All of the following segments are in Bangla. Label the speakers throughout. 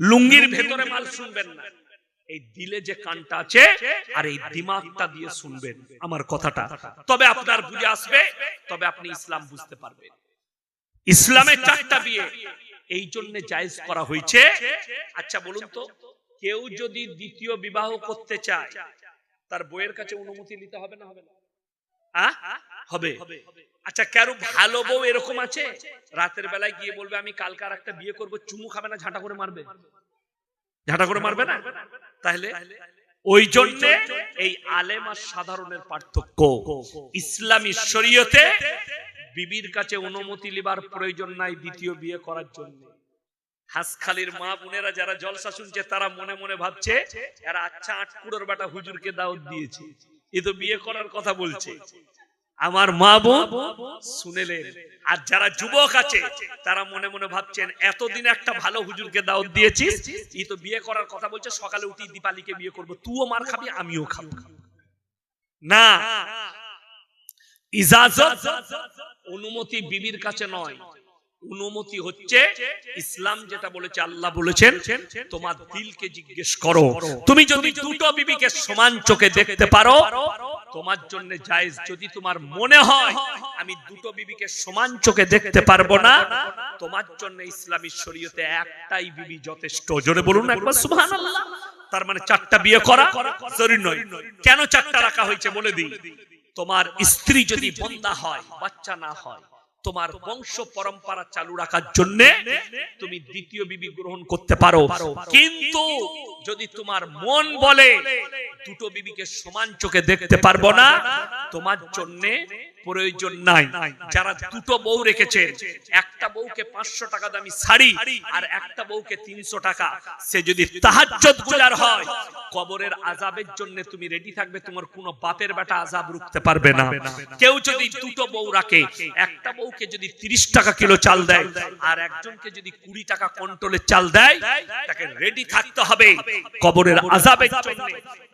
Speaker 1: লুঙ্গির ভেতরে মাল শুনবেন না। এই দিলে যে কানটা আছে আর এই দিমাগটা দিয়ে শুনবেন আমার কথাটা। তবে আপনার বুঝে আসবে তবে আপনি ইসলাম বুঝতে পারবেন। ইসলামের চারটা বিয়ে এই জন্য জায়েজ করা হয়েছে। আচ্ছা বলুন তো কেউ যদি দ্বিতীয় বিবাহ করতে চায় তার বইয়ের কাছে অনুমতি নিতে হবে না? হবে না? হবে। আচ্ছা কারও ভালো বউ এরকম আছে? রাতের বেলায় গিয়ে বলবে, আমি কালকে আর একটা বিয়ে করব, চুমু খাবে না, ঝাঁটা করে মারবে। ঝাঁটা করে মারবে না? তাহলে ওই জন্য এই আলেম আর সাধারণের পার্থক্য। ইসলামী শরীয়তে বিবির কাছে অনুমতি লিবার প্রয়োজন নাই দ্বিতীয় বিয়ে করার জন্য। হাসখালির মা বোনেরা যারা জলসা শুনছে, তারা মনে মনে ভাবছে, এরা আচ্ছা আটকুড়োর বেটা হুজুরকে দাওয়াত দিয়েছে। এ তো বিয়ে করার কথা বলছে। আমার মা বোন শুনেলেন। আর যারা যুবক আছে তারা মনে মনে ভাবছেন এতদিন একটা ভালো হুজুরকে দাওয়াত দিয়েছিস ই তো বিয়ে করার কথা বলছে সকালে উঠি দীপালিকে বিয়ে করব তুইও মার খাবি আমিও খাব। না। ইজাজত অনুমতি বিবির কাছে নয়। অনুমতি হচ্ছে ইসলাম যেটা বলেছে, আল্লাহ বলেছেন, তোমার দিলকে জিজ্ঞেস করো। তুমি যদি দুটো বিবিকে সমান চোখে দেখতে পারো, তোমার জন্য জায়েজ। যদি তোমার মনে হয়, আমি দুটো বিবিকে সমান চোখে দেখতে পারব না, তোমার জন্য ইসলামী শরীয়তে একটাই বিবি যথেষ্ট। জোরে বলুন একবার, সুবহানাল্লাহ। তার মানে চারটা বিয়ে করা জরুরি নয়। কেন চারটা রাখা হয়েছে বলে দিই? তোমার স্ত্রী যদি বন্দা হয়, বাচ্চা না হয় তোমার বংশ পরম্পরা চালু রাখার জন্য তুমি দ্বিতীয় বিবি গ্রহণ করতে পারো। কিন্তু যদি তোমার মন বলে দুটো বিবিকে সমান চোখে দেখতে পারব না, তোমার জন্য প্রয়োজন নাই। যারা দুটো বউ রেখেছে, একটা বউকে পাঁচশো টাকা দামি শাড়ি আর একটা বউকে তিনশো টাকা। সে যদি তাহাজ্জত গুজার হয়, কবরের আজাবের জন্য তুমি রেডি থাকবে, তোমার কোনো বাপের বেটা আজাব রুখতে পারবে না। কেউ যদি দুটো বউ রাখে, একটা বউকে যদি তিরিশ টাকা কিলো চাল দেয় আর একজনকে যদি কুড়ি টাকা কন্ট্রোলে চাল দেয়, তাকে রেডি থাকতে হবে কবরের আজাবের জন্য।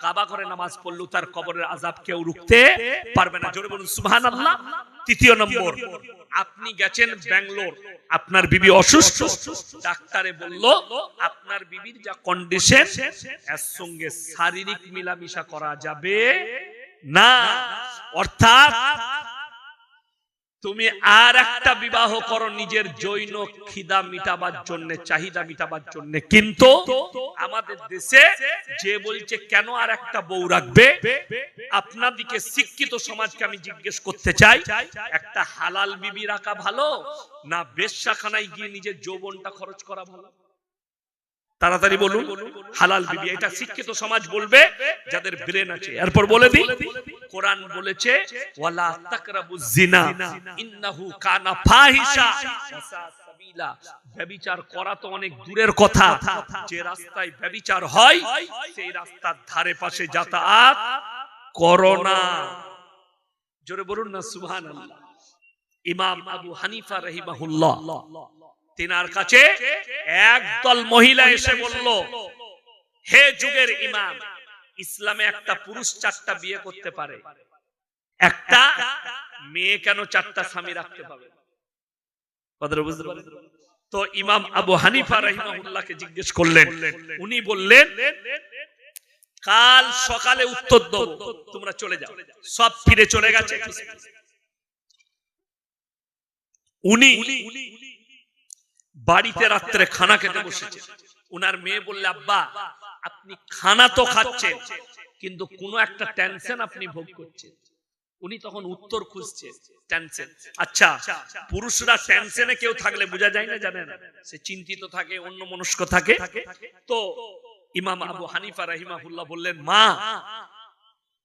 Speaker 1: কাবা করে নামাজ পড়লেও তার কবরের আজাব কেউ রুখতে পারবে না। জোরে বলুন সুবহান আল্লাহ তৃতীয় নম্বর, আপনি গেছেন ব্যাঙ্গালোর, আপনার বিবি অসুস্থ। ডাক্তারে বলল, আপনার বিবির যা কন্ডিশন এর সঙ্গে শারীরিক মিলামিশা করা যাবে না। অর্থাৎ তুমি আর একটা বিবাহ করো, নিজের জৈন খিদা মিটাবার জন্য, চাহিদা মিটাবার জন্য। কিন্তু আমাদের দেশে যে বলছে, কেন আর একটা বউ রাখবে? আপনাদিকে শিক্ষিত সমাজকে আমি জিজ্ঞেস করতে চাই, একটা হালাল বিবি রাখা ভালো না বেশ্যাখানায় গিয়ে নিজের যৌবনটা খরচ করা ভালো? তাড়াতাড়ি বলুন, হালাল বিবি এটা শিক্ষিত সমাজ বলবে, যাদের ব্রেন আছে। এরপর বলে দিই, কোরআন বলেছে, ওয়ালা তাকরাবু জিনা ইন্নাহু কানা ফাহিশা। করা তো অনেক দূরের কথা। যে রাস্তায় হয়, সেই রাস্তার ধারে পাশে যাতায়াত করো না। জোরে বলুন না, সুবহানাল্লাহ। ইমাম আবু হানিফা রাহিমাহুল্লাহ। তিনার কাছে একদল মহিলা এসে বলল, হে যুগের ইমাম, ইসলামে একটা পুরুষ চারটা বিয়ে করতে পারে। একটা মেয়ে কেন চারটা স্বামী রাখতে পারেন তো ইমাম আবু হানিফা রহিমাহুল্লাহকে জিজ্ঞেস করলেন, উনি বললেন, কাল সকালে উত্তর দেব, তোমরা চলে যাও। সব ফিরে চলে গেছে। উনি বাড়িতে রাত্রে খানা খেতে বসেছে। উনার মেয়ে বললে, আব্বা, আপনি খানা তো খাচ্ছেন, কিন্তু কোনো একটা টেনশন আপনি ভোগ করছেন। উনি তখন উত্তর খুঁজছে, টেনশন। আচ্ছা পুরুষরা টেনশনে কেউ থাকলে বোঝা যায় না জানেন সে চিন্তিত থাকে, অন্য মনস্ক থাকে। তো ইমাম আবু হানিফা রাহিমাহুল্লাহ বললেন, মা,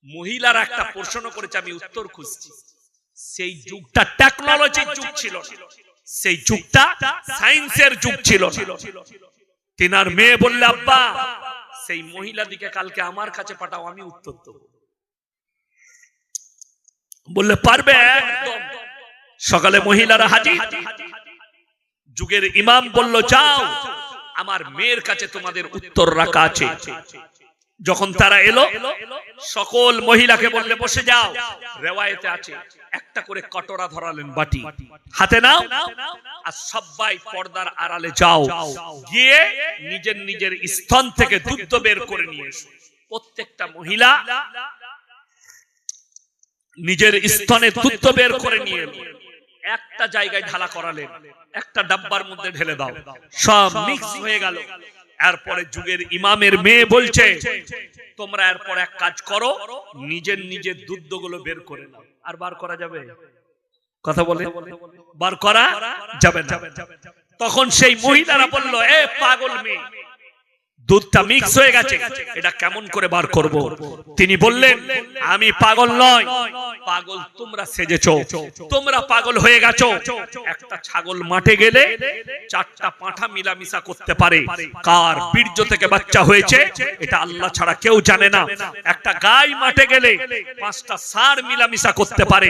Speaker 1: মহিলারা একটা প্রশ্ন করেছে, আমি উত্তর খুঁজছি। সেই যুগটা টেকনোলজির যুগ ছিল না। সেই যুগটা সায়েন্সের যুগ ছিল। তিনার মেয়ে বললে, আব্বা, সেই মহিলা দিকে কালকে আমার কাছে পাঠাও, আমি উত্তর দেবো। বললে, পারবে? সকালে মহিলারা হাজির। যুগের ইমাম বলল, যাও, আমার মেয়ের কাছে তোমাদের উত্তর রাখা আছে। যখন তারা এলো, সকল মহিলাকে বললে, বসে যাও। রেওয়ায়েতে আছে, একটা করে কটোরা ধরালেন বাটি। হাতে নাও, আর সবাই পর্দার আড়ালে যাও। গিয়ে নিজের নিজের স্তন থেকে দুধ বের করে নিয়ে এসো। প্রত্যেকটা মহিলা নিজের স্তনে দুধ বের করে নিয়ে এলো। একটা জায়গায় ঢালা করালেন, একটা ডাব্বার মধ্যে ঢেলে দাও। সব মিক্স হয়ে গেল। এরপরে যুগের ইমামের মেয়ে বলছে, তোমরা এরপর এক কাজ করো, নিজের নিজের দুধগুলো বের করে নাও। আর বার করা যাবে? কথা বলে? বার করা যাবে না। তখন সেই মহিলারা বলল, এ পাগল মেয়ে দুধটা মিক্স হয়ে গেছে। এটা কেমন করে বার করব? তিনি বললেন আমি পাগল নয়। পাগল তোমরা সেজেছো। তোমরা পাগল হয়ে গেছো। একটা ছাগল মাঠে গেলে চারটা পাঁঠা মিলামিশা করতে পারে। কার বীর্য থেকে বাচ্চা হয়েছে এটা আল্লাহ ছাড়া কেউ জানে না। একটা গাই মাঠে গেলে পাঁচটা সার মিলামিশা করতে পারে।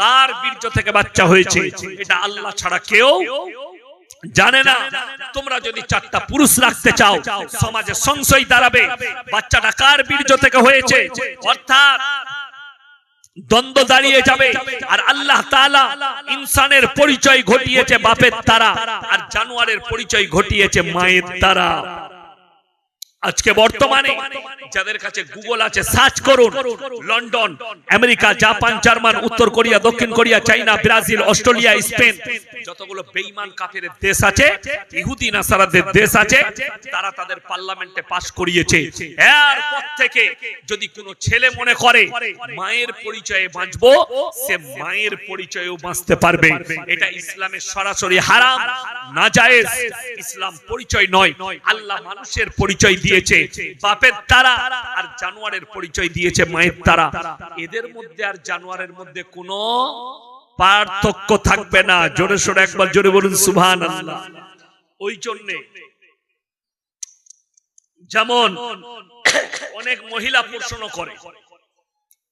Speaker 1: কার বীর্য থেকে বাচ্চা হয়েছে এটা আল্লাহ ছাড়া কেউ জানে না, তোমরা যদি চারটা পুরুষ রাখতে চাও, সমাজে সংশয় দাঁড়াবে। বাচ্চাটা কার বীর্য থেকে হয়েছে? অর্থাৎ দ্বন্দ্ব দাঁড়িয়ে যাবে। আর আল্লাহ তাআলা ইনসানের পরিচয় ঘটিয়েছে বাপের তারা, আর জানোয়ারের পরিচয় ঘটিয়েছে মায়ের তারা। আজকে বর্তমানে যাদের কাছে গুগল আছে সার্চ করুন। লন্ডন, আমেরিকা, জাপান, জার্মান, উত্তর কোরিয়া, দক্ষিণ Korea, China, Brazil, Australia, Spain. যতগুলো বেঈমান কাফের দেশ আছে, ইহুদি, নাসারাদের দেশ আছে, তারা তাদের পার্লামেন্টে পাস করিয়েছে। এরপর থেকে যদি কোনো ছেলে মনে করে, মায়ের পরিচয়ে বাঁচবো, সে মায়ের পরিচয়েও বাঁচতে পারবে। এটা ইসলামের সরাসরি হারাম নাজায়েজ ইসলাম পরিচয় নয়। আল্লাহ মানুষের পরিচয় দিয়েছে। বাপের তারা আর জানোয়ারের পরিচয় দিয়েছে, মায়ের তারা। এদের মধ্যে আর জানোয়ারের মধ্যে কোনো পার্থক্য থাকবে না। জোরে সোরে একবার জোরে বলুন আল্লাহ ওই জন্যে যেমন অনেক মহিলা প্রশ্ন করে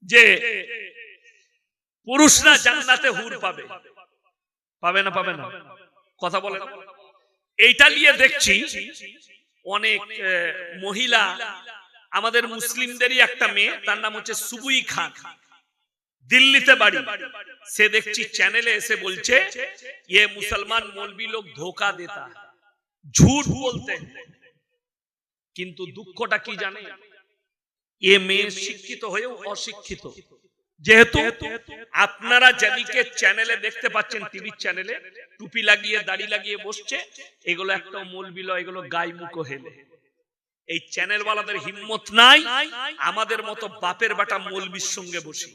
Speaker 1: যে, পুরুষরা জান্নাতে হুর পাবে। পাবে না পাবে না? কথা বলে এইটা নিয়ে দেখছি অনেক মহিলা আমাদের মুসলিমদেরই একটা মেয়ে তার নাম হচ্ছে সুবুই খান। দিল্লিতে বাড়ি। সে দেখছি চ্যানেলে এসে বলছে ইয়ে মুসলমান মৌলবি লোক ধোকা দেতা। ঝুট বলতে। কিন্তু দুঃখটা কি জানে? এ মেয়ে শিক্ষিত হয়েও অশিক্ষিত। যেহেতু আপনারা যেদিকে চ্যানেলে দেখতে পাচ্ছেন টিভির চ্যানেলে টুপি লাগিয়ে দাড়ি লাগিয়ে বসছে এগুলো একটা মৌলবিল এগুলো গাই মুখো হেলে। এই চ্যানেল ওয়ালাদের হিম্মত নাই আমাদের মতো বাপের বাটা মৌলবির সঙ্গে বসি।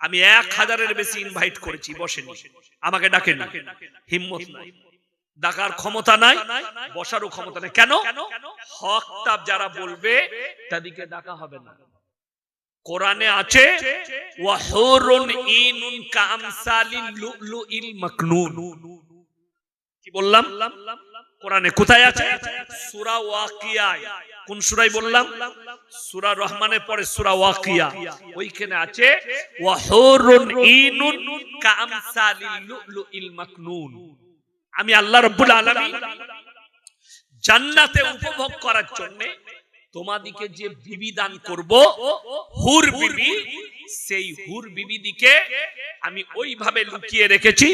Speaker 1: আমি এক হাজারের বেশি ইনভাইট করেছি বসেনি। আমাকে ডাকেন। হিম্মত নাই। ডাকার ক্ষমতা নাই বসারও ক্ষমতা নাই। কেন? হকটা যারা বলবে তাদেরকে ডাকা হবে না। কোরআনে আছে কি বললাম? কোরআনে কোথায় আছে? সূরা ওয়াকিয়ায় কোন বললাম? রহমানের পরে সূরা ওয়াকিয়া। ওইখানে আছে আমি আল্লাহ রাব্বুল আলামিন জান্নাতে উপভোগ করার জন্য তোমাদিকে যে বিবি দান করব হুর বিবি সেই হুর বিবিদিকে আমি ওইভাবে লুকিয়ে রেখেছি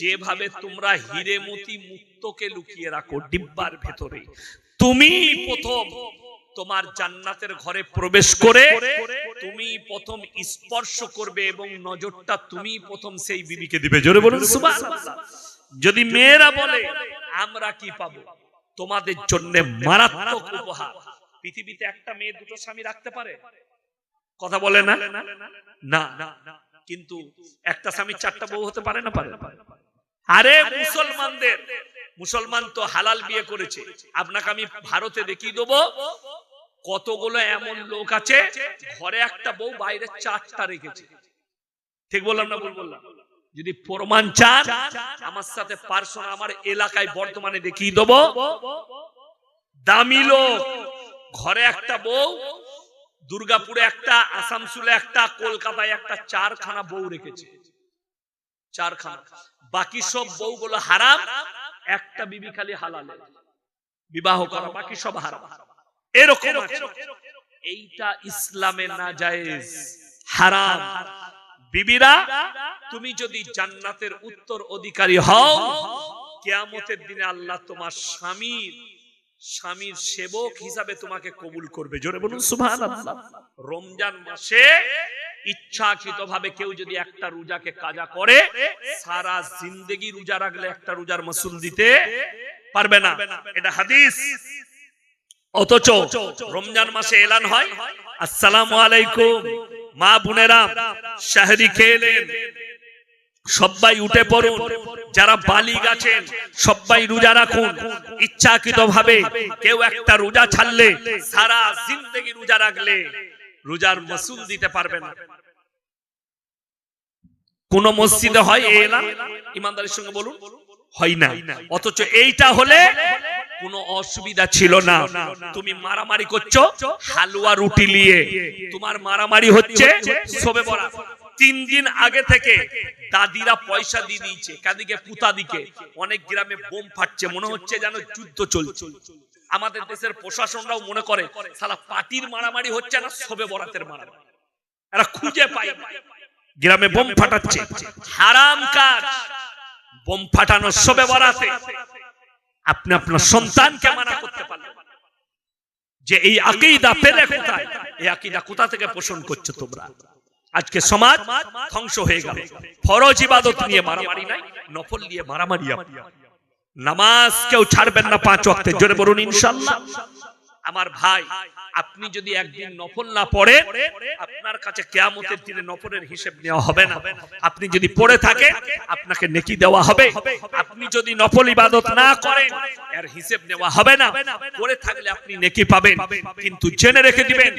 Speaker 1: যেভাবে তোমরা হিরে মতি মুক্তকে লুকিয়ে রাখো ডিব্বার ভেতরে। তুমি প্রথম তোমার জান্নাতের ঘরে প্রবেশ করে তুমি প্রথম স্পর্শ করবে এবং নজরটা তুমি প্রথম সেই বিবিকে দিবে। জোরে বলুন সুবহানাল্লাহ। যদি মেয়েরা বলে আমরা কি পাবো? তোমাদের জন্য মারাত্মক উপহার। পৃথিবীতে একটা মেয়ে দুটো স্বামী রাখতে পারে? কথা বলে না? না। কিন্তু একটা স্বামী চারটা বউ হতে পারে না পারে? আরে, মুসলমানদের। মুসলমান তো হালাল বিয়ে করেছে। আপনাকে আমি ভারতে দেখিয়ে দেবো। কতগুলো এমন লোক আছে, ঘরে একটা বউ, বাইরে চারটা রেখেছে। ঠিক বললাম না ভুল বললাম? যদি প্রমাণ চান, আমার সাথে পার্সোনাল আমার এলাকায় বর্তমানে দেখিয়ে দেবো। দামি লোক। ঘরে একটা বউ, দুর্গাপুরে একটা আসামসুলে একটা, কলকাতায় একটা, চারখানা বউ রেখেছে। চারখানা। বাকি সব বউগুলো হারাম, একটা বিবি খালি হালালে। বিবাহ করা, বাকি সব হারাম। এরকম এইটা ইসলামে না জায়েজ। হারাম। বিবিরা, তুমি যদি জান্নাতের উত্তর অধিকারী হও, কেয়ামতের দিনে আল্লাহ তোমার স্বামীর স্বামীর সেবক হিসাবে তোমাকে কবুল করবে। জোরে বলুন, সুবহানাল্লাহ। রমজান মাসে ইচ্ছাকৃত ভাবে কেউ যদি একটা রোজাকে কাজা করে, সারা জিন্দেগি রোজা রাখলে একটা রোজার মাসুল দিতে পারবে না। এটা হাদিস। অথচ রমজান মাসে এলান হয়, আসসালামু আলাইকুম, মা বোনেরা, শাহরি খেলেন সবাই উঠে পড়ুন। যারা বালিগ আছেন সবাই রোজা রাখুন। ইচ্ছাকৃত ভাবে কেউ একটা রোজা ছাড়লে সারা জিন্দগি রোজা রাখলে রোজার মাসুল দিতে পারবে না। কোন মসজিদে হয় এই এলান ইমানদারের সঙ্গে বলুন। হয় না। অথচ এইটা হলে কোনো অসুবিধা ছিল না। তুমি মারামারি করছ, হালুয়া রুটি নিয়ে। তোমার মারামারি হচ্ছে সবে বড়া তিন দিন আগে থেকে দাদিরা পয়সা দিয়ে দিয়েছে, কাদিকে পুতাদিকে অনেক গ্রামে বোম ফাটছে, মনে হচ্ছে যেন যুদ্ধ চলছে। আমাদের দেশের প্রশাসনরাও মনে করে সালা পার্টির মারামারি হচ্ছে না, সবে বরাতের মারামারি। এরা খুঁজে পায় গ্রামে বোম ফাটাচ্ছে। হারাম কাজ। বোম ফাটানো সবে বরাতে। আপনি আপনার সন্তানকে মানা করতে পারলেন যে এই আকিদা পেলে কোথায়? এই আকিদা কোথা থেকে পোষণ করছ তোমরা? আজকে সমাজ ধ্বংস হয়ে গেল। ফরজ ইবাদত নিয়ে মারামারি নাই নফল নিয়ে মারামারি। নামাজ কেউ ছাড়বেন না পাঁচ ওয়াক্তে জোরে বলুন ইনশাআল্লাহ আমার ভাই, আপনি যদি একদিন নফল না পড়ে, আপনার কাছে কেয়ামতের দিনে নফলের হিসেব নেওয়া হবে না। আপনি যদি পড়ে থাকে, আপনাকে নেকি দেওয়া হবে। আপনি যদি নফল ইবাদত না করেন, এর হিসেব নেওয়া হবে না। পড়ে থাকলে আপনি নেকি পাবেন। কিন্তু জেনে রেখে দিবেন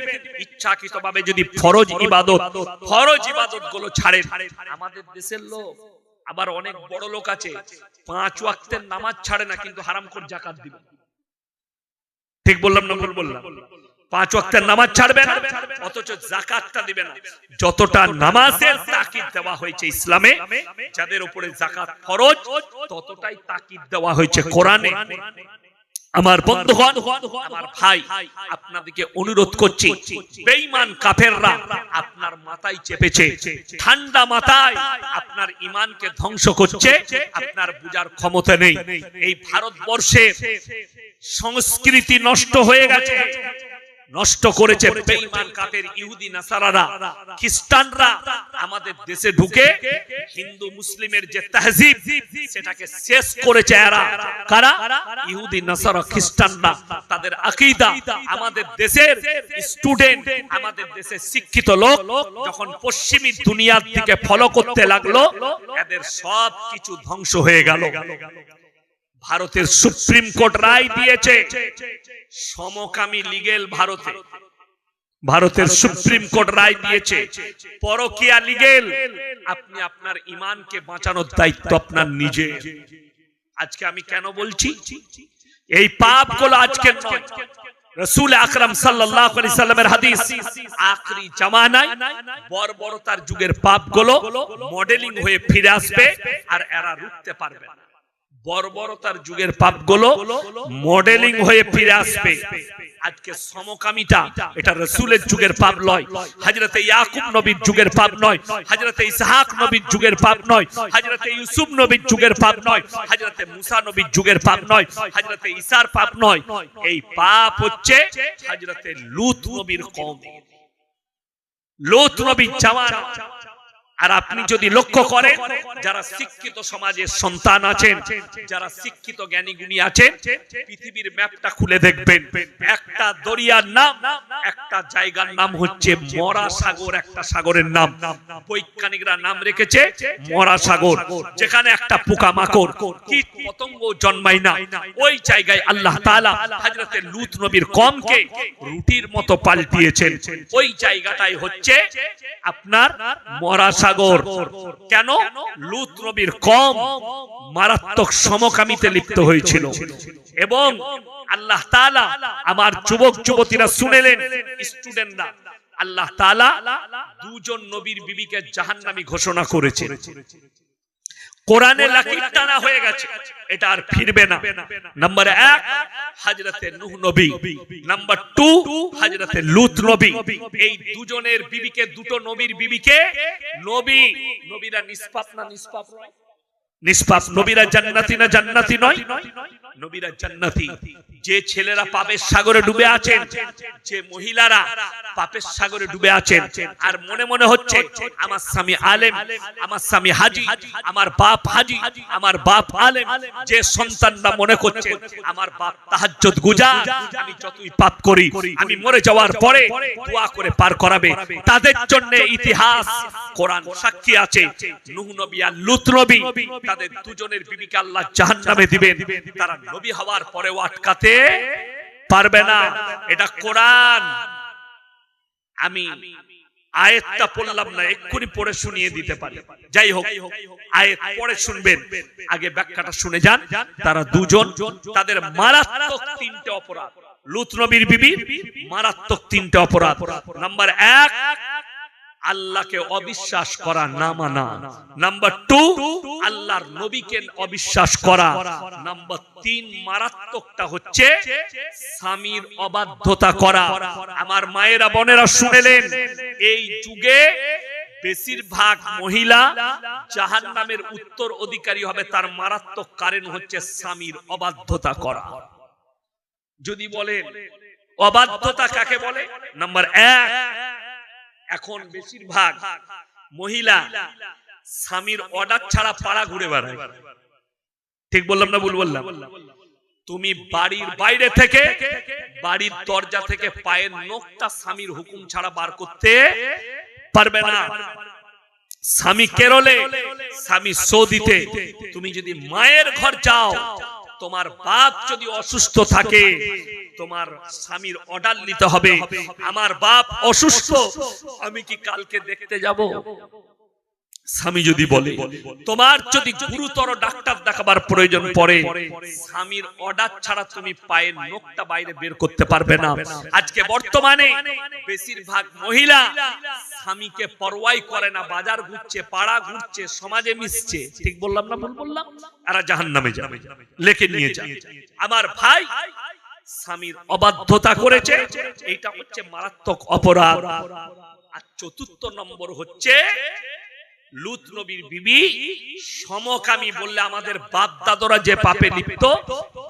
Speaker 1: ইচ্ছাকৃত ভাবে যদি ফরজ ইবাদত ফরজ ইবাদতগুলো ছাড়েন। আমাদের দেশের লোক, আবার অনেক বড় লোক আছে, পাঁচ ওয়াক্তের নামাজ ছাড়ে না, কিন্তু হারাম করে জাকাত দিবে। ঠিক বললাম না বললাম? পাঁচ ওয়াক্তের নামাজ ছাড়বে না অথচ জাকাতটা দিবে না। যতটা নামাজের তাকিদ দেওয়া হয়েছে ইসলামে, যাদের উপরে জাকাত ফরজ, ততটাই তাকিদ দেওয়া হয়েছে কোরআনে। আমার বন্ধুগণ আমার ভাই আপনাদেরকে অনুরোধ করছি বেঈমান কাফেররা আপনার মাথায় চেপেছে ঠান্ডা মাথায় আপনার ইমানকে ধ্বংস করছে আপনার বুঝার ক্ষমতা নেই। এই ভারতবর্ষের সংস্কৃতি নষ্ট হয়ে গেছে। নষ্ট করেছে বেঈমান কাফের ইহুদি নাসারারা, খ্রিস্টানরা। আমাদের দেশে ঢুকে হিন্দু মুসলিমের যে তাহজিব, সেটাকে শেষ করেছে এরা। কারা? ইহুদি নাসারা, খ্রিস্টানরা। তাদের আকীদা, আমাদের দেশের স্টুডেন্ট, আমাদের দেশের শিক্ষিত লোক যখন পশ্চিমী দুনিয়ার দিকে ফলো করতে লাগল, এদের সব কিছু ধ্বংস হয়ে গেল। ভারতের সুপ্রিম কোর্ট রায় দিয়েছে। সমকামী লিগেল ভারতে। ভারতের সুপ্রিম কোর্ট রায় দিয়েছে। পরকিয়া লিগেল আপনি আপনার ইমানকে বাঁচানোর দায়িত্ব আপনার নিজে আজকে আমি কেন বলছি? এই পাপগুলো আজকে রসুল আকরাম সাল্লামের হাদিস আখরি জামানায় বর্বরতার যুগের পাপগুলো মডেলিং হয়ে ফিরে আসবে আর এরা রুখতে পারবে না। বর্বরতার যুগের পাপগুলো মডেলিং হয়ে ফিরে আসবে। আজকে সমকামিতা, এটা রসুলের যুগের পাপ নয়, হাজরতে ইয়াকুব নবীর যুগের পাপ নয়, হাজরতে ইসহাক নবীর যুগের পাপ নয়, হাজরতে ইউসুফ নবীর যুগের পাপ নয়, হাজরতে মুসা নবীর যুগের পাপ নয়, হাজরতে ঈসার পাপ নয়। এই পাপ হচ্ছে হাজরতে লুত নবীর কম লুত নবীর জামানা আর আপনি যদি লক্ষ্য করেন, যারা শিক্ষিত সমাজের সন্তান আছেন, যারা শিক্ষিত জ্ঞানী গুণী আছেন, পৃথিবীর ম্যাপটা খুলে দেখবেন। একটা দরিয়ার নাম, একটা জায়গার নাম হচ্ছে মরা সাগর একটা সাগরের নাম। বৈজ্ঞানিকরা নাম রেখেছে মরা সাগর যেখানে একটা পোকা মাকড় কীট পতঙ্গ জন্মায় না। ওই জায়গায় আল্লাহ তাআলা হযরতে লূত নবীর কমকে রুটির মতো পাল্টিয়েছেন। ওই জায়গাটাই হচ্ছে আপনার মরা সাগর। কেন? লুত নবীর কম মারাত্মক সমকামিতে লিপ্ত হয়েছিল। এবং আল্লাহ তাআলা আমার যুবক, যুবতীরা শুনেলেন স্টুডেন্টরা আল্লাহ তাআলা দুজন নবীর বিবিকে জাহান্নামী ঘোষণা করেছে কোরআনে লাকির টানা হয়ে গেছে। এটা আর ফিরবে না। নাম্বার এক হাজরতে নুহ নবী। নাম্বার টু হাজরতে লুত নবী। এই দুজনের বিবিকে দুটো নবীর বিবিকে নবী নবীরা নিষ্পাপ না নিষ্পাপ নয়? নিষ্পাপ নবীরা জান্নাতি না জান্নাতি নয়? নবীরা জান্নাতি। যে ছেলেরা পাপের সাগরে ডুবে আছেন, যে মহিলারা পাপের সাগরে ডুবে আছেন, আর মনে মনে হচ্ছে, আমার স্বামী আলেম, আমার স্বামী হাজি, আমার বাপ হাজি, আমার বাপ আলেম, যে সন্তানরা মনে করছে, আমার বাপ তাহাজ্জুদ গুজার আমি যতই পাপ করি, আমি মরে যাওয়ার পরে দোয়া করে পার করাবে। তাদের জন্য ইতিহাস, কোরআন সাক্ষী আছে, নূহ নবী আর লুত নবী, তাদের দুজনের বিবিকে আল্লাহ জাহান্নামে দিবেন, তারা নবী হওয়ার পরেও আটকাতে পারবে না। এটা কোরআন। আমি আয়াতটা পড়লাম না, এক্ষুনি পড়ে শুনিয়ে দিতে পারি। যাই হোক, আয়াত পড়ে শুনবেন। আগে ব্যাখ্যাটা শুনে যান। তারা দুজন, তাদের মারাত্মক তিনটে অপরাধ। লুত নবীর বিবি, মারাত্মক তিনটে অপরাধ। নাম্বার এক আল্লাহকে অবিশ্বাস করা না মানা। নাম্বার টু আল্লাহর নবীকে অবিশ্বাস করা। নাম্বার তিন, মারাত্মকটা হচ্ছে স্বামীর অবাধ্যতা করা। আমার মায়েরা, বোনেরা শুনেলেন, এই যুগে বেশিরভাগ মহিলা জাহান নামের উত্তর অধিকারী হবে, তার মারাত্মক কারণ হচ্ছে স্বামীর অবাধ্যতা করা। যদি বলেন, অবাধ্যতা কাকে বলে? নাম্বার এক এখন বেশিরভাগ মহিলা স্বামীর অর্ডার ছাড়া পাড়া ঘুরে বেড়ায়। ঠিক বললাম না ভুল বললাম? তুমি বাড়ির বাইরে থেকে বাড়ির দরজা থেকে পায়ের নখটা স্বামীর হুকুম ছাড়া বার করতে পারবে না। স্বামী কেরলে স্বামী সৌদিতে তুমি যদি মায়ের ঘর যাও তোমার বাপ যদি অসুস্থ থাকে, তোমার স্বামীর অর্ডার নিতে হবে। আমার বাপ অসুস্থ, আমি কি কালকে দেখতে যাব? স্বামী যদি বলে, তোমার যদি গুরুতর ডাক্তার দেখাবার প্রয়োজন পড়ে, স্বামীর অর্ডার ছাড়া তুমি পায়ের নখটা বাইরে বের করতে পারবে না। আজকে বর্তমানে বেশিরভাগ মহিলা স্বামীকে পরোয়াই করে না, বাজার ঘুরছে, পাড়া ঘুরছে, সমাজে মিশছে। ঠিক বললাম না ভুল বললাম? এরা জাহান নামে যাবে। লেখে নিয়ে যাবে। আমার ভাই স্বামীর অবাধ্যতা করেছে। এইটা হচ্ছে মারাত্মক অপরাধ। আর চতুর্থ নম্বর হচ্ছে লুত নবীর বিবি সমকামী বললে আমাদের বাপ দাদরা যে পাপে লিপ্ত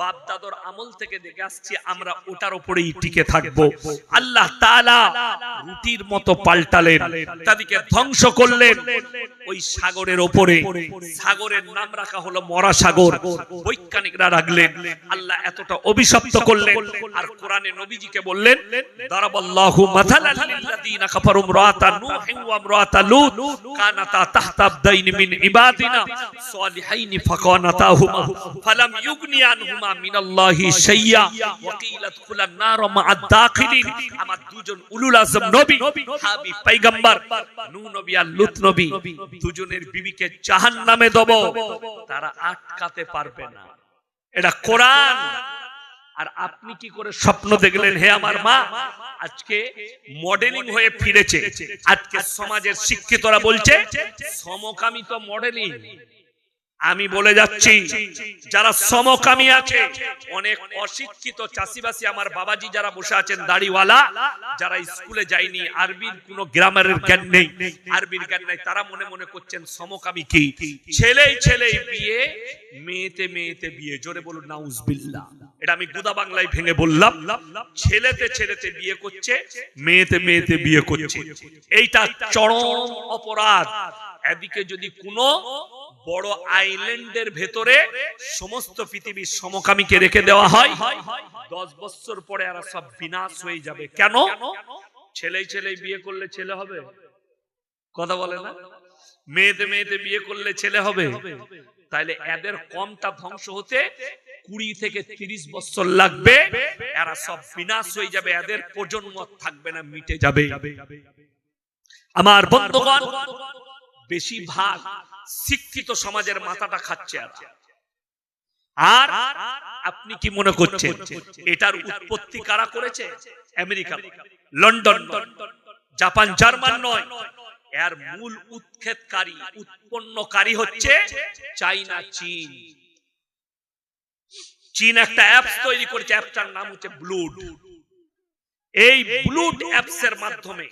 Speaker 1: বাপ দাদর আমল থেকে দেখে আসছি আমরা ওটার উপরেই টিকে থাকব। আল্লাহ তাআলা রুটির মতো পাল্টালেন, তাদেরকে ধ্বংস করলেন। ওই সাগরের ওপরে, সাগরের নাম রাখা হলো মরা সাগর বৈজ্ঞানিকরা রাখলেন, আল্লাহ এতটা অভিশপ্ত করলেন। আর কোরআনে নবীজিকে বললেন, দারাবাল্লাহু মাথালান লিল্লাযিনা কাফারু ইমরাতা নূহিন ওয়া ইমরাতা লূত। কানাতা মিন ইবাদিনা ফাকানাতাহুমা ফালাম ইউগনি আনহুমা মিনাল্লাহি ওয়া নার মা'আদ দাখিলিন। আমার দুজন উলুল আযম নবী হাবিব পয়গম্বর নবী আর নবী, দুজনের বিবিকে জাহান্নামে দেব। তারা আটকাতে পারবে না। এটা কোরআন। আর আপনি কি করে স্বপ্ন দেখলেন হে আমার মা? আজকে মডেলিং হয়ে ফিরেছে। আজকে সমাজের শিক্ষিতরা বলছে সমকামী তো মডেলিং আমি বলে যাচ্ছি যারা সমকামী আছে অনেক অশিক্ষিত চাষিবাসী আমার বাবাজি যারা বসে আছেন দাড়িওয়ালা যারা স্কুলে যায়নি আরবির কোন গ্রামারের জ্ঞান নেই আরবির জ্ঞান নেই তারা মনে মনে করছেন সমকামী কি? ছেলেই ছেলেই বিয়ে মেয়েতে মেয়েতে বিয়ে জোরে বলুন নাউজবিল্লাহ। এটা আমি গুদা বাংলায় ভেঙে বললাম। ছেলেতে ছেলেতে বিয়ে করছে, মেয়েতে মেয়েতে বিয়ে করছে। এইটা চরম অপরাধ। এদিকে যদি কোনো বড় আইল্যান্ডের ভেতরে সমস্ত পৃথিবীর সমকামীকে রেখে দেওয়া হয়, দশ বছর পরে এরা সব বিনাশ হয়ে যাবে। কেন? ছেলেই ছেলেই বিয়ে করলে ছেলে হবে? কথা বলে না? মেয়েতে মেয়েতে বিয়ে করলে ছেলে হবে? তাইলে এদের কমটা ধ্বংস হতে কুড়ি থেকে তিরিশ বছর লাগবে, এরা সব বিনাশ হয়ে যাবে, এদের প্রজন্ম থাকবে না, মিটে যাবে। আমার বন্ধুগণ, বেশিরভাগ শিক্ষিত সমাজের মাথাটা খাচ্ছে আর। আপনি কি মনে করছেন, এটার উৎপত্তি কারা করেছে? আমেরিকা, লন্ডন, জাপান, জার্মান নয়। এর মূল উৎক্ষেপকারী, উৎপন্নকারী হচ্ছে চাইনা, চীন। চীন একটা অ্যাপস তৈরি করেছে অ্যাপটার নাম হচ্ছে ব্লুড এই ব্লুড অ্যাপস এর মাধ্যমে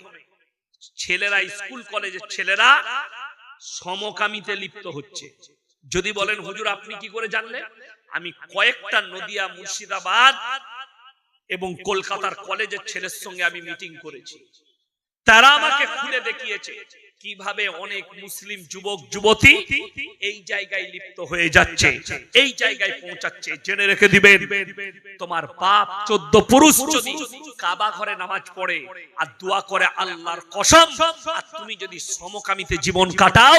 Speaker 1: ছেলেরা স্কুল কলেজের ছেলেরা সমকামিতে লিপ্ত হচ্ছে। যদি বলেন, হুজুর, আপনি কি করে জানলেন? আমি কয়েকটা নদিয়া, মুর্শিদাবাদ এবং কলকাতার কলেজের ছেলের সঙ্গে আমি মিটিং করেছি। তারা আমাকে খুলে দেখিয়েছে। কীভাবে অনেক মুসলিম যুবক যুবতী এই জায়গায় লিপ্ত হয়ে যাচ্ছে। এই জায়গায় পৌঁছাচ্ছে। জেনে রেখে দিবেন তোমার বাপ চোদ্দ পুরুষ যদি কাবা ঘরে নামাজ পড়ে আর দোয়া করে আল্লাহর কসম আর তুমি যদি সমকামিতে জীবন কাটাও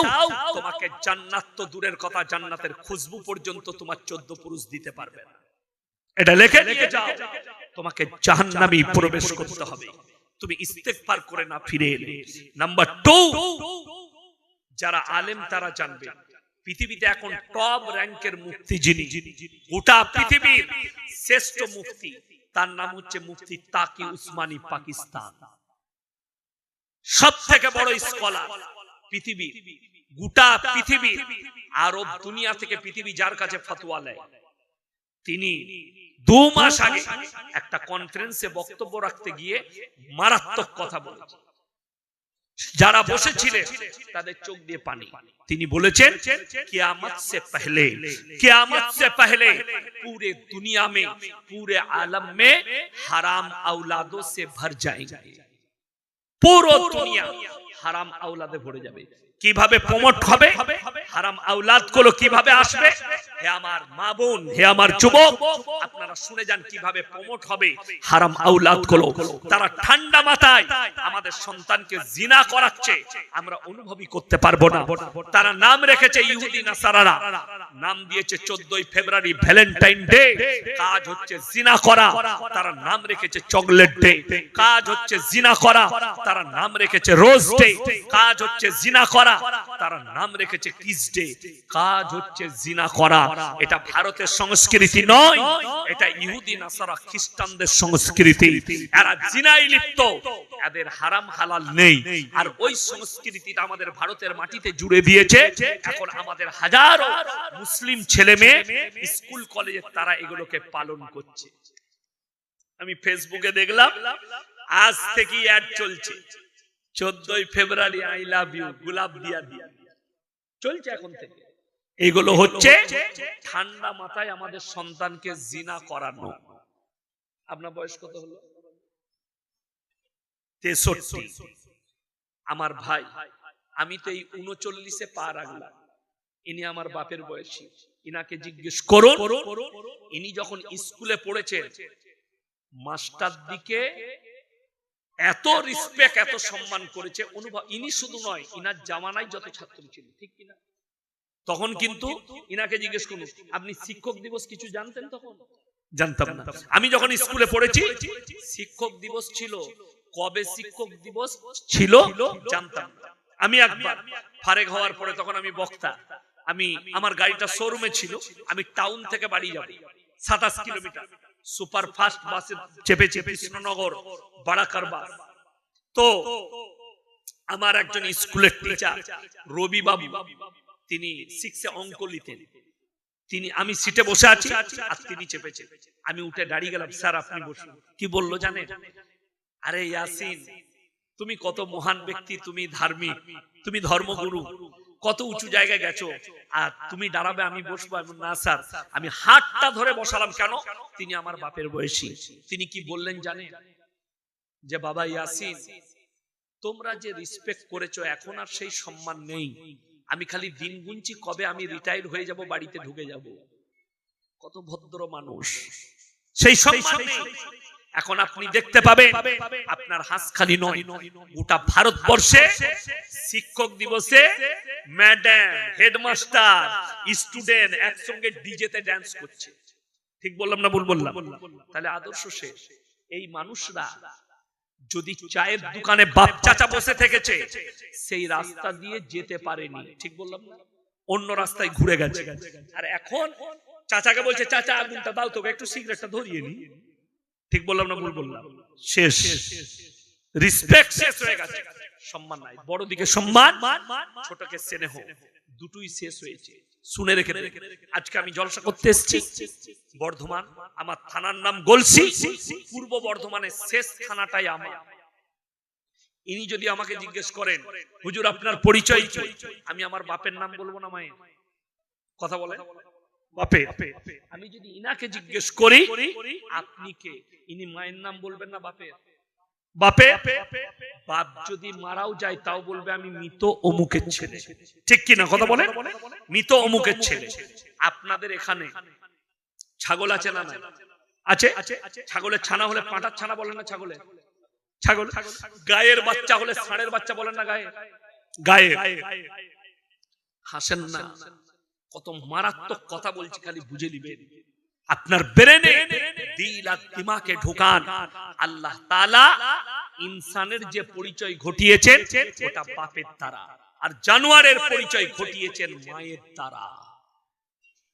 Speaker 1: তোমাকে জান্নাত তো দূরের কথা জান্নাতের খুশবু পর্যন্ত তোমার চোদ্দ পুরুষ দিতে পারবে না। এটা লেখে নিয়ে যাও। তোমাকে জাহান্নামে প্রবেশ করতে হবে। তুমি ইস্তেগফার করে না ফিরে এলে। নাম্বার টু যারা আলেম তারা জানবে পৃথিবীতে এখন টপ র্যাঙ্কের মুফতি যিনি গোটা পৃথিবীর শ্রেষ্ঠ মুফতি তার নাম হচ্ছে মুফতি তাকি উসমানী পাকিস্তান। সব থেকে বড় স্কলার পৃথিবীর গোটা পৃথিবীর আরব দুনিয়া থেকে পৃথিবী যার কাছে ফতোয়া নেয় তিনি দু মাস আগে একটা কনফারেন্সে বক্তব্য রাখতে গিয়ে মারাত্মক কথা বলেছে। যারা বসেছিলেন তাদের চোখ দিয়ে পানি। তিনি বলেছেন, কিয়ামত সে পহলে সে পহলে, পুরে দুনিয়া মে, পুরে আলম মে হারাম আউলাদো সে ভর পুরো দুনিয়া হারাম আউলাদে ভরে যাবে। কীভাবে প্রমোট হবে? হারাম আওলাদগুলো কীভাবে আসবে? হে আমার মা বোন, হে আমার যুবক, আপনারা শুনে যান কীভাবে প্রমোট হবে হারাম আওলাদগুলো তারা ঠান্ডা মাথায় আমাদের সন্তানকে জিনা করাচ্ছে, আমরা অনুভবই করতে পারব না। তারা নাম রেখেছে ইহুদি নাসারারা। নাম দিয়েছে চোদ্দই ফেব্রুয়ারি ভ্যালেন্টাইন ডে। কাজ হচ্ছে জিনা করা। তারা নাম রেখেছে চকলেট ডে। কাজ হচ্ছে জিনা করা। তারা নাম রেখেছে রোজ ডে। কাজ হচ্ছে জিনা করা। তারা নাম রেখেছে কিস ডে কাজ হচ্ছে জিনা করা। এটা ভারতের সংস্কৃতি নয়, এটা ইহুদি, নাসারা খ্রিস্টানদের সংস্কৃতি। এরা জিনাই লিপ্ত। এদের হারাম হালাল নেই। আর ওই সংস্কৃতিটা আমাদের ভারতের মাটিতে জুড়ে দিয়েছে। এখন আমাদের হাজারো মুসলিম ছেলে মেয়ে স্কুল, কলেজে তারা এগুলোকে পালন করছে। আমি ফেসবুকে দেখলাম, আজ থেকে অ্যাড চলছে। চোদ্দই ফেব্রুয়ারি আই লাভ ইউ, গোলাপ দিয়া দিয়া। চলছে এখন থেকে। এগুলো হচ্ছে ঠান্ডা মাথায় আমাদের সন্তানকে জিনা করানো। আপনার বয়স কত হলো? তেষট্টি। আমার ভাই আমি তো এই উনচল্লিশে পা রাখলাম। ইনি আমার বাপের বয়সী। ইনাকে জিজ্ঞেস করুন। ইনি যখন স্কুলে পড়েছেন মাস্টার দিকে এত রিসপেক্ট এত সম্মান করেছে অনুভব ইনি শুধু নয় ইনার জামানায় যত ছাত্র ছিল ঠিক কিনা? তখন কিন্তু ইনাকে জিজ্ঞেস করুন আপনি শিক্ষক দিবস কিছু জানতেন তখন? জানতাম না। আমি যখন স্কুলে পড়েছি শিক্ষক দিবস ছিল কবে শিক্ষক দিবস ছিল জানতাম না। আমি একবার ফারেক হওয়ার পরে তখন আমি বক্তা। আমি আমার গাড়িটা শোরুমে ছিল আমি টাউন থেকে বাড়ি যাব সাতাশ কিলোমিটার। সুপার ফাস্ট বাসে চেপেছি কৃষ্ণনগর বাড়াকার বাস। তো, আমার একজন স্কুলের টিচার রবি বাবু, তিনি সিক্সে অঙ্ক লিতেন তিনি, আমি সিটে বসে আছি আর তিনি চেপেছে। আমি উঠে দাঁড়িয়ে গেলাম, স্যার, আপনি বসুন। কি বলল জানেন? আরে, ইয়াসিন, তুমি কত মহান ব্যক্তি, তুমি ধার্মিক, তুমি ধর্মগুরু। কত উঁচু জায়গায় গেছো? আর তুমি দাঁড়াবে আমি বসবো। এমন না স্যার। আমি হাতটা ধরে বসালাম কেন? তিনি আমার বাপের বয়সী। তিনি কি বললেন জানেন? যে বাবা ইয়াসিন তোমরা যে রিসপেক্ট করেছ এখন আর সেই সম্মান নেই। আমি খালি দিন গুনছি কবে আমি রিটায়ার হয়ে যাব বাড়িতে ঢুকে যাব? কত ভদ্র মানুষ। সেই সম্মান নেই। এখন আপনি দেখতে পাবেন আপনার হাঁস খালি নয়, গোটা ভারতবর্ষে শিক্ষক দিবসে ম্যাডাম, হেডমাস্টার, স্টুডেন্ট একসঙ্গে ডিজেতে ড্যান্স করছে। ঠিক বললাম না ভুল বললাম? তাহলে আদর্শ শেষ এই মানুষরা যদি চায়ের দোকানে বাপ চাচা বসে থেকেছে, সেই রাস্তা দিয়ে যেতে পারেনি। ঠিক বললাম না? অন্য রাস্তায় ঘুরে গেছে। আর এখন চাচাকে বলছে, চাচা, আগুনটা দাও তোকে, একটু সিগারেটটা ধরিয়ে নি। ঠিক বললাম না ভুল বললাম? শেষ। রিসপেক্ট শেষ হয়ে গেছে। সম্মান নাই। বড় দিকে সম্মান ছোটকে স্নেহ দুটোই শেষ হয়েছে। শুনে রেখে আজকে আমি জলসা করতে এসেছি। বর্ধমান আমার থানার নাম গলসি। পূর্ব বর্ধমানের শেষ থানাটাই আমার। ইনি যদি আমাকে জিজ্ঞেস করেন হুজুর আপনার পরিচয় কি? আমি আমার বাপের নাম বলব না মায়ের। কথা বলে বাপের আমি যদি ইনাকে জিজ্ঞেস করি আপনি কে? ইনি মায়ের নাম বলবেন না বাপের বাপে। বাপ যদি মারাও যায় তাও বলবে আমি মৃত অমুকের ছেলে। ঠিক কি না? কথা বলে মৃত অমুকের ছেলে। আপনাদের এখানে ছাগল আছে না? আছে। ছাগলের ছানা হলে পাঁটার ছানা বলেন না ছাগলে ছাগল। গায়ের বাচ্চা হলে ষাঁড়ের বাচ্চা বলেন না গায়ে? গায়ে হাসেন না। কত মারাত্মক কথা বলছি, খালি বুঝে নিবেন আপনার ব্রেনে দিল আর দিমাকে ঢোকান। আল্লাহ তাআলা ইনসানের যে পরিচয় ঘটিয়েছেন, ওটা বাপের দ্বারা আর জানোয়ারের পরিচয় ঘটিয়েছেন মায়ের দ্বারা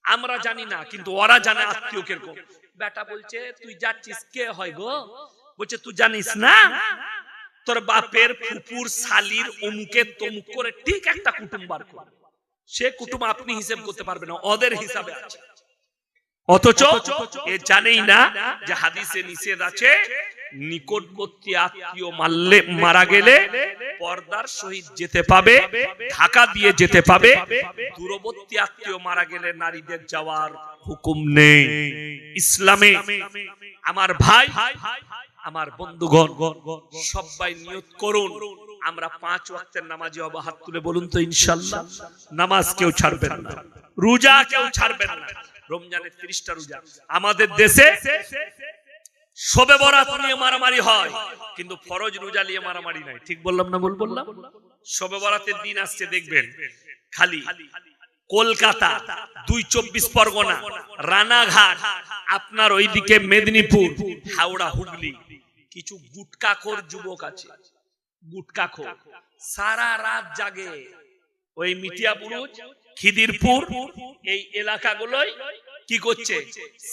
Speaker 1: আমরা জানি না, কিন্তু ওরা জানে আত্মীয় কীরকম। বেটা বলছে, তুই যাচ্ছিস কে হয় গো? বলছে, তুই জানিস না? তোর বাপের ফুপুর, শালির অমুকে তমুক করে ঠিক একটা কুটুম বার করে। সে কুটুম আপনি হিসেব করতে পারবে না ওদের হিসাবে আছে। অথচ এ জানেই না যে হাদিসে নিষেধ আছে নিকটবর্তী আত্মীয় মারলে মারা গেলে পর্দার সহিত যেতে পাবে ঢাকা দিয়ে যেতে পাবে দূরবর্তী আত্মীয় মারা গেলে নারীদের যাওয়ার হুকুম নেই। ইসলামে আমার ভাই আমার বন্ধুগণ সবাই নিয়ত করুন। আমরা পাঁচ ওয়াক্তের নামাজে হব। হাত তুলে বলুন তো ইনশাল্লাহ নামাজ কেউ ছাড়বেন না। রোজা কেউ ছাড়বেন না। রমজানের ত্রিশটা রোজা। আমাদের দেশে সবে বরাত নিয়ে মারামারি হয়, কিন্তু ফরজ রোজা নিয়ে মারামারি নাই। ঠিক বললাম না ভুল বললাম? সবে বরাতের দিন আসছে, দেখবেন, খালি কলকাতা, দুই চব্বিশ পরগনা, রানাঘাট, আপনার ওইদিকে মেদিনীপুর, হাওড়া, হুগলি। কিছু গুটকাখোর যুবক আছে। গুটকাখোর সারা রাত জাগে ওই মিটিয়া বুরুজ খিদিরপুর এই এলাকাগুলোই কি করছে?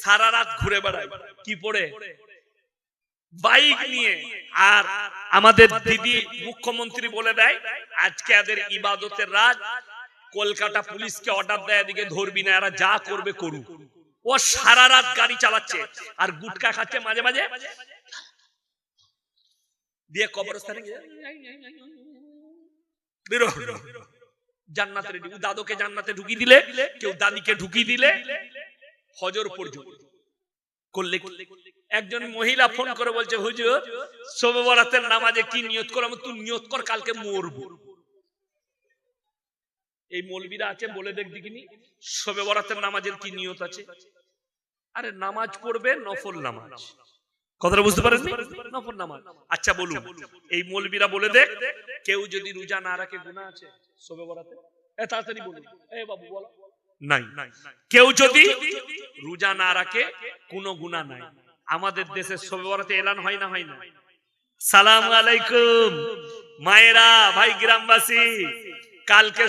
Speaker 1: সারা রাত ঘুরে বেড়ায়। কি পড়ে? বাইক নিয়ে। আর আমাদের দিদি মুখ্যমন্ত্রী বলে দেয় আজকে এদের ইবাদতের রাত কলকাতা পুলিশকে অর্ডার দেয় এদিকে ধরবি না এরা যা করবে করুক। ও সারা রাত গাড়ি চালাচ্ছে আর গুটকা খাচ্ছে মাঝে মাঝে দিয়ে কবরস্থানে গিয়ে বেরো জান্নাতে দাদুকে জান্নাতে ঢুকিয়ে দিলে কেউ দাদিকে ঢুকিয়ে দিলে হজর পর্যন্ত করলে একজন মহিলা ফোন করে বলছে হুজুর শোবে বরাতের নামাজে কি নিয়ত করো আমি তুই নিয়ত কর কালকে মরবো এই মৌলবীরা আছে বলে দেখ দেখিনি শোবে বরাতের নামাজের কি নিয়ত আছে আরে নামাজ পড়বে নফল নামাজ কথাটা বুঝতে নফল নামাজ। আচ্ছা বলুন। এই মৌলবীরা বলে দেখ কেউ যদি রোজা না রাখে গুনাহ আছে? বরাতে? এ তাড়াতাড়ি বলুন। এ বাবু বলো। নাই। কেউ যদি রোজা না রাখে কোনো গুনাহ নাই। আমাদের দেশে শোবে বরাতে এলান হয় না হয় না। সালাম আলাইকুম মায়েরা ভাই গ্রামবাসী। কালকে